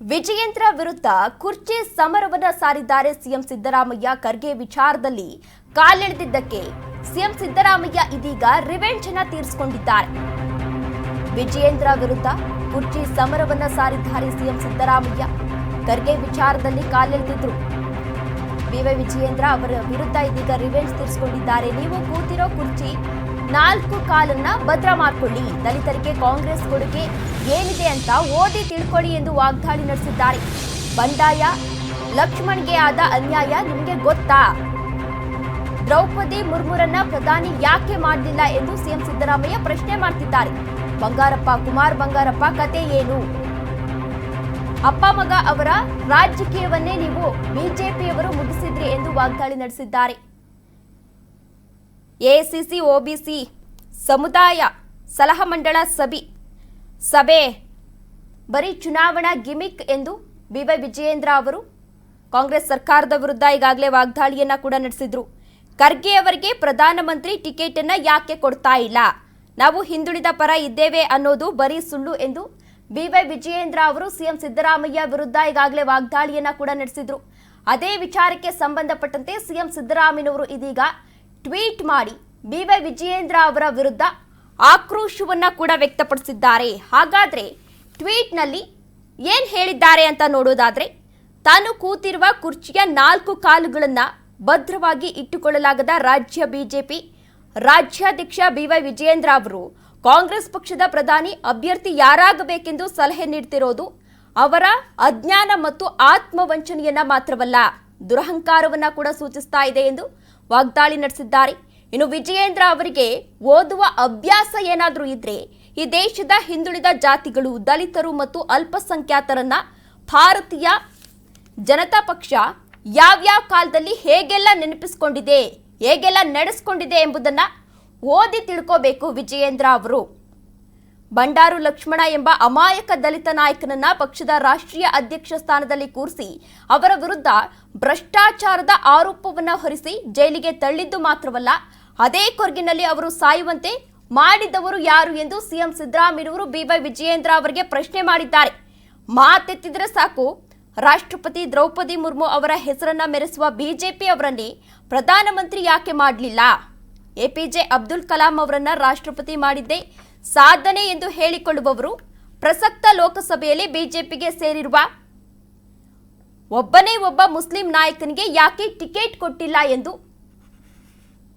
ವಿಜಯೇಂದ್ರ ವಿರುದ್ಧ ಕುರ್ಚಿ ಸಮರವನ್ನ ಸಾರಿದ್ದಾರೆ ಸಿಎಂ ಸಿದ್ದರಾಮಯ್ಯ ಖರ್ಗೆ ವಿಚಾರದಲ್ಲಿ ಕಾಲೆಳೆದಿದ್ದಕ್ಕೆ ಸಿಎಂ ಸಿದ್ದರಾಮಯ್ಯ ಇದೀಗ ರಿವೆಂಜ್ ಅನ್ನ ತೀರಿಸಿಕೊಂಡಿದ್ದಾರೆ. ವಿಜಯೇಂದ್ರ ವಿರುದ್ಧ ಕುರ್ಚಿ ಸಮರವನ್ನ ಸಾರಿದ್ದಾರೆ ಸಿಎಂ ಸಿದ್ದರಾಮಯ್ಯ. ಖರ್ಗೆ ವಿಚಾರದಲ್ಲಿ ಕಾಲೆಳೆದಿದ್ರು. ಬಿವೈ ವಿಜಯೇಂದ್ರ ಅವರ ವಿರುದ್ಧ ಇದೀಗ ರಿವೆಂಜ್ ತೀರಿಸಿಕೊಂಡಿದ್ದಾರೆ. ನೀವು ಕೂತಿರೋ ಕುರ್ಚಿ ನಾಲ್ಕು ಕಾಲನ್ನ ಭದ್ರ ಮಾಡ್ಕೊಳ್ಳಿ. ದಲಿತರಿಗೆ ಕಾಂಗ್ರೆಸ್ ಕೊಡುಗೆ ಏನಿದೆ ಅಂತ ಓದಿ ತಿಳ್ಕೊಳ್ಳಿ ಎಂದು ವಾಗ್ದಾಳಿ ನಡೆಸಿದ್ದಾರೆ. ಬಂಡಾಯ, ಲಕ್ಷ್ಮಣ್ಗೆ ಆದ ಅನ್ಯಾಯ ನಿಮಗೆ ಗೊತ್ತಾ? ದ್ರೌಪದಿ ಮುರ್ಮುರನ್ನ ಪ್ರಧಾನಿ ಯಾಕೆ ಮಾಡಲಿಲ್ಲ ಎಂದು ಸಿಎಂ ಸಿದ್ದರಾಮಯ್ಯ ಪ್ರಶ್ನೆ ಮಾಡ್ತಿದ್ದಾರೆ. ಬಂಗಾರಪ್ಪ, ಕುಮಾರ್ ಬಂಗಾರಪ್ಪ ಕತೆ ಏನು? ಅಪ್ಪ ಮಗ ಅವರ ರಾಜಕೀಯವನ್ನೇ ನೀವು ಬಿಜೆಪಿಯವರು ಮುಗಿಸಿದ್ರಿ ಎಂದು ವಾಗ್ದಾಳಿ ನಡೆಸಿದ್ದಾರೆ. ಎಸಿಸಿ, ಒಬಿಸಿ ಸಮುದಾಯ ಸಲಹಾ ಮಂಡಳ ಸಭೆ. ಸಭೆ ಬರೀ ಚುನಾವಣಾ ಗಿಮಿಕ್ ಎಂದು ಬಿವೈ ವಿಜಯೇಂದ್ರ ಅವರು ಕಾಂಗ್ರೆಸ್ ಸರ್ಕಾರದ ವಿರುದ್ಧ ಈಗಾಗಲೇ ವಾಗ್ದಾಳಿಯನ್ನ ಕೂಡ ನಡೆಸಿದ್ರು. ಖರ್ಗೆ ಅವರಿಗೆ ಪ್ರಧಾನಮಂತ್ರಿ ಟಿಕೆಟ್ ಅನ್ನ ಯಾಕೆ ಕೊಡ್ತಾ ಇಲ್ಲ? ನಾವು ಹಿಂದುಳಿದ ಪರ ಇದ್ದೇವೆ ಅನ್ನೋದು ಬರೀ ಸುಳ್ಳು ಎಂದು ಬಿವೈ ವಿಜಯೇಂದ್ರ ಅವರು ಸಿಎಂ ಸಿದ್ದರಾಮಯ್ಯ ವಿರುದ್ಧ ಈಗಾಗಲೇ ವಾಗ್ದಾಳಿಯನ್ನ ಕೂಡ ನಡೆಸಿದ್ರು. ಅದೇ ವಿಚಾರಕ್ಕೆ ಸಂಬಂಧಪಟ್ಟಂತೆ ಸಿಎಂ ಸಿದ್ದರಾಮಯ್ಯನವರು ಇದೀಗ ಟ್ವೀಟ್ ಮಾಡಿ ಬಿವೈ ವಿಜಯೇಂದ್ರ ಅವರ ವಿರುದ್ಧ ಆಕ್ರೋಶವನ್ನ ಕೂಡ ವ್ಯಕ್ತಪಡಿಸಿದ್ದಾರೆ. ಹಾಗಾದ್ರೆ ಟ್ವೀಟ್ನಲ್ಲಿ ಏನ್ ಹೇಳಿದ್ದಾರೆ ಅಂತ ನೋಡೋದಾದ್ರೆ ತಾನು ಕೂತಿರುವ ಕುರ್ಚಿಯ ನಾಲ್ಕು ಕಾಲುಗಳನ್ನ ಭದ್ರವಾಗಿ ಇಟ್ಟುಕೊಳ್ಳಲಾಗದ ರಾಜ್ಯ ಬಿಜೆಪಿ ರಾಜ್ಯಾಧ್ಯಕ್ಷ ಬಿವೈ ವಿಜಯೇಂದ್ರ ಅವರು ಕಾಂಗ್ರೆಸ್ ಪಕ್ಷದ ಪ್ರಧಾನಿ ಅಭ್ಯರ್ಥಿ ಯಾರಾಗಬೇಕೆಂದು ಸಲಹೆ ನೀಡ್ತಿರೋದು ಅವರ ಅಜ್ಞಾನ ಮತ್ತು ಆತ್ಮವಂಚನೆಯನ್ನ ಮಾತ್ರವಲ್ಲ ದುರಹಂಕಾರವನ್ನ ಕೂಡ ಸೂಚಿಸ್ತಾ ಇದೆ ಎಂದು ವಾಗ್ದಾಳಿ ನಡೆಸಿದ್ದಾರೆ. ಇನ್ನು ವಿಜಯೇಂದ್ರ ಅವರಿಗೆ ಓದುವ ಅಭ್ಯಾಸ ಏನಾದರೂ ಇದ್ರೆ ಈ ದೇಶದ ಹಿಂದುಳಿದ ಜಾತಿಗಳು, ದಲಿತರು ಮತ್ತು ಅಲ್ಪಸಂಖ್ಯಾತರನ್ನ ಭಾರತೀಯ ಜನತಾ ಪಕ್ಷ ಯಾವ್ಯಾವ ಕಾಲದಲ್ಲಿ ಹೇಗೆಲ್ಲ ನೆನಪಿಸ್ಕೊಂಡಿದೆ, ಹೇಗೆಲ್ಲ ನಡೆಸ್ಕೊಂಡಿದೆ ಎಂಬುದನ್ನ ಓದಿ ತಿಳ್ಕೋಬೇಕು ವಿಜಯೇಂದ್ರ ಅವರು. ಬಂಡಾರು ಲಕ್ಷ್ಮಣ ಎಂಬ ಅಮಾಯಕ ದಲಿತ ನಾಯಕನನ್ನ ಪಕ್ಷದ ರಾಷ್ಟ್ರೀಯ ಅಧ್ಯಕ್ಷ ಸ್ಥಾನದಲ್ಲಿ ಕೂರಿಸಿ ಅವರ ವಿರುದ್ಧ ಭ್ರಷ್ಟಾಚಾರದ ಆರೋಪವನ್ನು ಹೊರಿಸಿ ಜೈಲಿಗೆ ತಳ್ಳಿದ್ದು ಮಾತ್ರವಲ್ಲ, ಅದೇ ಕೊರ್ಗಿನಲ್ಲಿ ಅವರು ಸಾಯುವಂತೆ ಮಾಡಿದವರು ಯಾರು ಎಂದು ಸಿಎಂ ಬಿ ಬಿವೈ ವಿಜಯೇಂದ್ರ ಅವರಿಗೆ ಪ್ರಶ್ನೆ ಮಾಡಿದ್ದಾರೆ. ಮಾತೆತ್ತಿದ್ರೆ ಸಾಕು, ರಾಷ್ಟ್ರಪತಿ ದ್ರೌಪದಿ ಮುರ್ಮು ಅವರ ಹೆಸರನ್ನ ಮೆರೆಸುವ ಬಿಜೆಪಿ ಅವರನ್ನೇ ಪ್ರಧಾನಮಂತ್ರಿ ಯಾಕೆ ಮಾಡಲಿಲ್ಲ? ಎಪಿಜೆ ಅಬ್ದುಲ್ ಕಲಾಂ ಅವರನ್ನ ರಾಷ್ಟ್ರಪತಿ ಮಾಡಿದ್ದೇ ಸಾಧನೆ ಎಂದು ಹೇಳಿಕೊಳ್ಳುವವರು ಪ್ರಸಕ್ತ ಲೋಕಸಭೆಯಲ್ಲಿ ಬಿಜೆಪಿಗೆ ಸೇರಿರುವ ಒಬ್ಬನೇ ಒಬ್ಬ ಮುಸ್ಲಿಂ ನಾಯಕನಿಗೆ ಯಾಕೆ ಟಿಕೆಟ್ ಕೊಟ್ಟಿಲ್ಲ ಎಂದು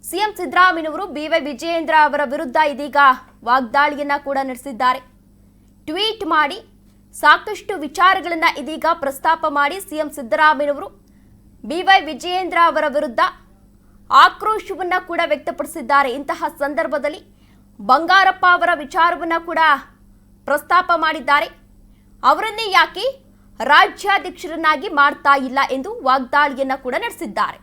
ಸಿಎಂ ಸಿದ್ದರಾಮಯ್ಯನವರು ಬಿವೈ ವಿಜಯೇಂದ್ರ ಅವರ ವಿರುದ್ಧ ಇದೀಗ ವಾಗ್ದಾಳಿಯನ್ನ ಕೂಡ ನಡೆಸಿದ್ದಾರೆ. ಟ್ವೀಟ್ ಮಾಡಿ ಸಾಕಷ್ಟು ವಿಚಾರಗಳನ್ನು ಇದೀಗ ಪ್ರಸ್ತಾಪ ಮಾಡಿ ಸಿಎಂ ಸಿದ್ದರಾಮಯ್ಯನವರು ಬಿವೈ ವಿಜಯೇಂದ್ರ ಅವರ ವಿರುದ್ಧ ಆಕ್ರೋಶವನ್ನ ಕೂಡ ವ್ಯಕ್ತಪಡಿಸಿದ್ದಾರೆ. ಇಂತಹ ಸಂದರ್ಭದಲ್ಲಿ ಬಂಗಾರಪ್ಪ ಅವರ ವಿಚಾರವನ್ನ ಕೂಡ ಪ್ರಸ್ತಾಪ ಮಾಡಿದ್ದಾರೆ. ಅವರನ್ನೇ ಯಾಕೆ ರಾಜ್ಯಾಧ್ಯಕ್ಷರನ್ನಾಗಿ ಮಾಡ್ತಾ ಇಲ್ಲ ಎಂದು ವಾಗ್ದಾಳಿಯನ್ನ ಕೂಡ ನಡೆಸಿದ್ದಾರೆ.